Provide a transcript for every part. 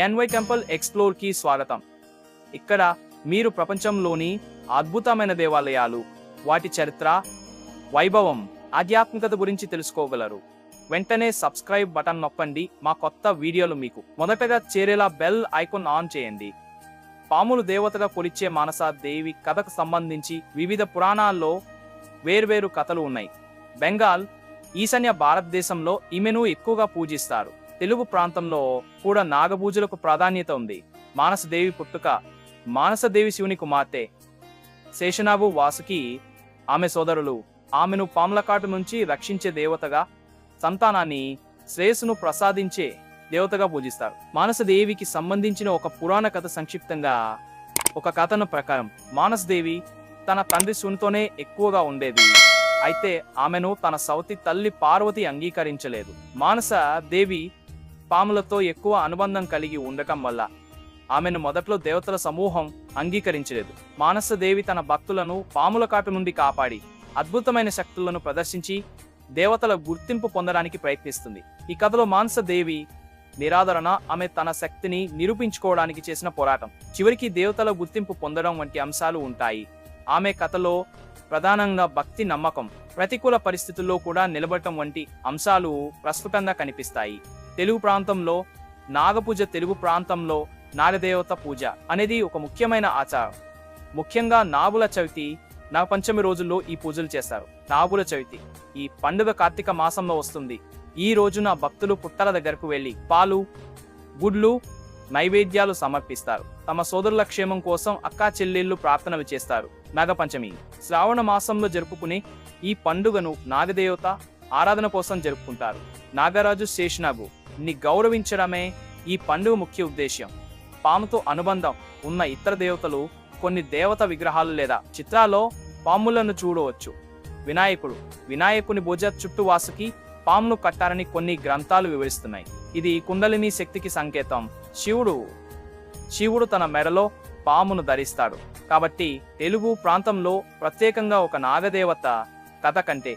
NY temple ఎక్స్ప్లోర్కి స్వాగతం. ఇక్కడ మీరు ప్రపంచంలోని అద్భుతమైన దేవాలయాలు వాటి చరిత్ర వైభవం ఆధ్యాత్మికత గురించి తెలుసుకోగలరు. వెంటనే సబ్స్క్రైబ్ బటన్ నొక్కండి మా కొత్త వీడియోలు మీకు. మొదటగా చేరేలా బెల్ ఐకాన్ ఆన్ చేయండి. పాములు దేవతగా కొలిచే మానసా దేవి కథకు సంబంధించి వివిధ పురాణాల్లో వేర్వేరు కథలు ఉన్నాయి. బెంగాల్ ఈశాన్య భారతదేశంలో ఈమెను ఎక్కువగా పూజిస్తారు. తెలుగు ప్రాంతంలో కూడా నాగపూజలకు ప్రాధాన్యత ఉంది. మానసదేవి పుట్టుక మానసదేవి శివుని కుమార్తె శేషనాభు వాసుకి ఆమె సోదరులు. ఆమెను పాములకాటు నుంచి రక్షించే దేవతగా సంతానాన్ని శ్రేయస్సును ప్రసాదించే దేవతగా పూజిస్తారు. మానసదేవికి సంబంధించిన ఒక పురాణ కథ సంక్షిప్తంగా ఒక కథను ప్రకారం మానసదేవి తన తండ్రి శివునితోనే ఎక్కువగా ఉండేది. అయితే ఆమెను తన సౌతి తల్లి పార్వతి అంగీకరించలేదు. మానస దేవి పాములతో ఎక్కువ అనుబంధం కలిగి ఉండటం వల్ల ఆమెను మొదట్లో దేవతల సమూహం అంగీకరించలేదు. మానసదేవి తన భక్తులను పాముల కాటు నుండి కాపాడి అద్భుతమైన శక్తులను ప్రదర్శించి దేవతల గుర్తింపు పొందడానికి ప్రయత్నిస్తుంది. ఈ కథలో మానసదేవి నిరాదరణ ఆమె తన శక్తిని నిరూపించుకోవడానికి చేసిన పోరాటం. చివరికి దేవతల గుర్తింపు పొందడం వంటి అంశాలు ఉంటాయి. ఆమె కథలో ప్రధానంగా భక్తి నమ్మకం ప్రతికూల పరిస్థితుల్లో కూడా నిలబడటం వంటి అంశాలు ప్రస్ఫుటంగా కనిపిస్తాయి. తెలుగు ప్రాంతంలో నాగపూజ తెలుగు ప్రాంతంలో నాగదేవత పూజ అనేది ఒక ముఖ్యమైన ఆచారం. ముఖ్యంగా నాగుల చవితి నాగపంచమి రోజుల్లో ఈ పూజలు చేస్తారు. నాగుల చవితి ఈ పండుగ కార్తీక మాసంలో వస్తుంది. ఈ రోజున భక్తులు పుట్టల దగ్గరకు వెళ్ళి పాలు గుడ్లు నైవేద్యాలు సమర్పిస్తారు. తమ సోదరుల క్షేమం కోసం అక్కా చెల్లెళ్ళు ప్రార్థనలు చేస్తారు. నాగపంచమి శ్రావణ మాసంలో జరుపుకునే ఈ పండుగను నాగదేవత ఆరాధన కోసం జరుపుకుంటారు. నాగరాజు శేషనాగు ని గౌరవించడమే ఈ పండుగ ముఖ్య ఉద్దేశ్యం. పాముతో అనుబంధం ఉన్న ఇతర దేవతలు కొన్ని దేవత విగ్రహాలు లేదా చిత్రాల్లో పాములను చూడవచ్చు. వినాయకుడు వినాయకుని భుజ చుట్టూ వాసుకి పామును కట్టారని కొన్ని గ్రంథాలు వివరిస్తున్నాయి. ఇది కుండలిని శక్తికి సంకేతం. శివుడు శివుడు తన మెడలో పామును ధరిస్తాడు. కాబట్టి తెలుగు ప్రాంతంలో ప్రత్యేకంగా ఒక నాగదేవత కథ కంటే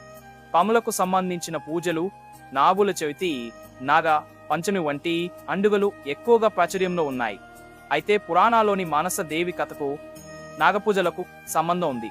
పాములకు సంబంధించిన పూజలు నాగుల చవితి నాగ పంచమి వంటి పండుగలు ఎక్కువగా ప్రాచుర్యంలో ఉన్నాయి. అయితే పురాణాలోని మానస దేవి కథకు నాగపూజలకు సంబంధం ఉంది.